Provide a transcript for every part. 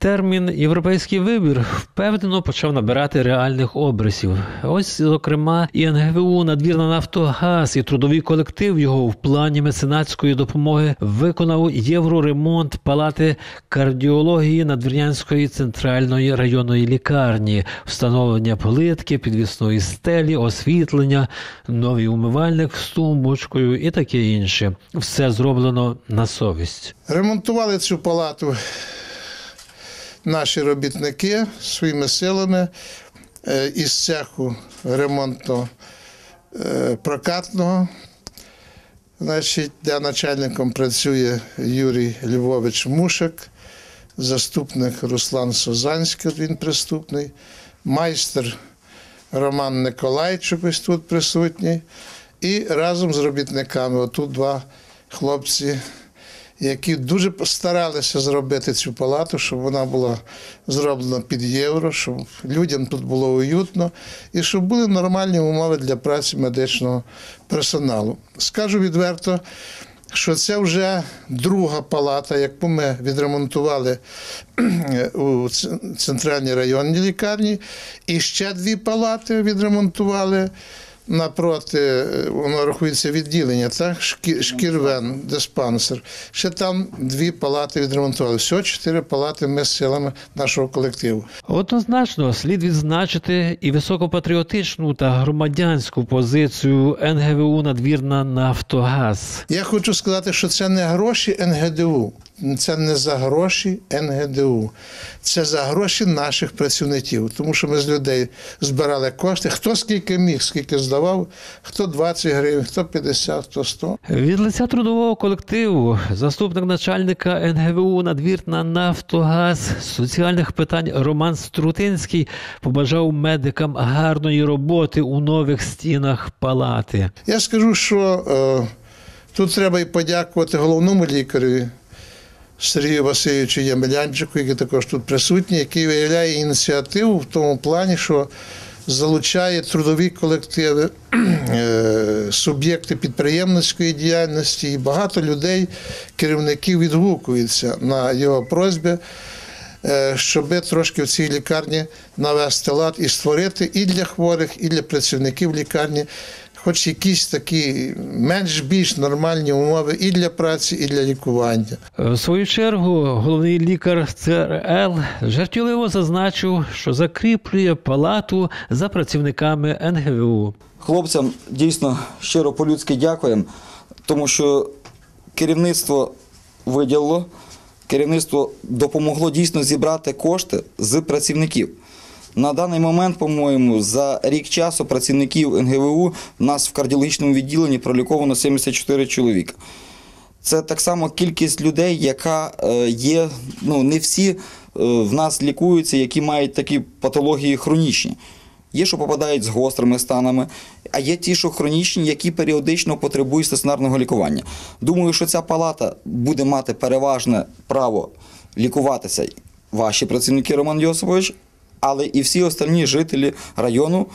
Термін європейський вибір впевнено почав набирати реальних обрисів. Ось, зокрема, і НГВУ надвірна Нафтогаз і трудовий колектив його в плані меценатської допомоги виконав євроремонт палати кардіології Надвірнянської центральної районної лікарні, встановлення плитки, підвісної стелі, освітлення, новий умивальник з тумбочкою і таке інше. Все зроблено на совість. Ремонтували цю палату наші робітники своїми силами е, із цеху ремонтно е, прокатного. Де начальником працює Юрій Львович Мушек, заступник Руслан Созанський, він приступний, майстер Роман Николайчук, ось тут присутній. І разом з робітниками, отут два хлопці, які дуже старалися зробити цю палату, щоб вона була зроблена під євро, щоб людям тут було уютно і щоб були нормальні умови для праці медичного персоналу. Скажу відверто, що це вже друга палата, яку ми відремонтували у центральній районній лікарні, і ще дві палати відремонтували. Напроти, воно рахується відділення, так? Шкі- Шкірвен, диспансер. Ще там дві палати відремонтували. Всього чотири палати ми з силами нашого колективу. Однозначно слід відзначити і високопатріотичну та громадянську позицію НГВУ надвірна Нафтогаз. Я хочу сказати, що це не гроші НГДУ, це не за гроші НГДУ, це за гроші наших працівників. Тому що ми з людей збирали кошти. Хто скільки міг, скільки здавав, хто 20 гривень, хто 50, хто 100. Від лиця трудового колективу заступник начальника НГВУ надвірна Нафтогаз соціальних питань Роман Струтинський побажав медикам гарної роботи у нових стінах палати. Я скажу, що е, тут треба і подякувати головному лікареві Сергію Васильовичу Ямелянчику, який також тут присутній, який виявляє ініціативу в тому плані, що залучає трудові колективи, е, суб'єкти підприємницької діяльності, і багато людей, керівників відгукуються на його просьби. е, Щоб трошки в цій лікарні навести лад і створити і для хворих, і для працівників лікарні, хоч якісь такі менш-більш нормальні умови і для праці, і для лікування. В свою чергу головний лікар ЦРЛ жартівливо зазначив, що закріплює палату за працівниками НГВУ. Хлопцям дійсно щиро по-людськи дякуємо, тому що керівництво виділило, керівництво допомогло дійсно зібрати кошти з працівників. На даний момент, по-моєму, за рік часу працівників НГВУ в нас в кардіологічному відділенні проліковано 74 чоловіка. Це так само кількість людей, яка е, є, ну не всі е, в нас лікуються, які мають такі патології хронічні. Є, що попадають з гострими станами, а є ті, що хронічні, які періодично потребують стаціонарного лікування. Думаю, що ця палата буде мати переважне право лікуватися ваші працівники Роман Йосипович, але і всі остальні жителі району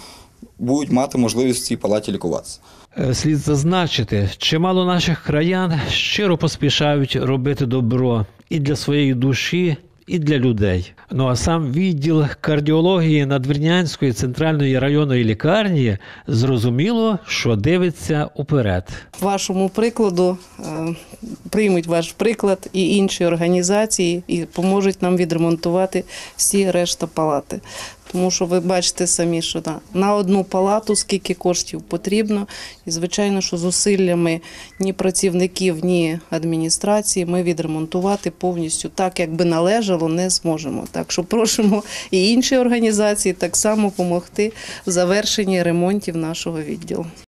будуть мати можливість в цій палаті лікуватися. Е, Слід зазначити, чимало наших краян щиро поспішають робити добро і для своєї душі, і для людей. Ну а сам відділ кардіології Надвірнянської центральної районної лікарні зрозуміло, що дивиться уперед. вашому прикладу е, приймуть ваш приклад і інші організації і поможуть нам відремонтувати всі решта палати. Тому що ви бачите самі, що на, на одну палату скільки коштів потрібно, і звичайно, що зусиллями ні працівників, ні адміністрації ми відремонтувати повністю так, як би належало, не зможемо. Так що просимо і інші організації так само допомогти в завершенні ремонтів нашого відділу.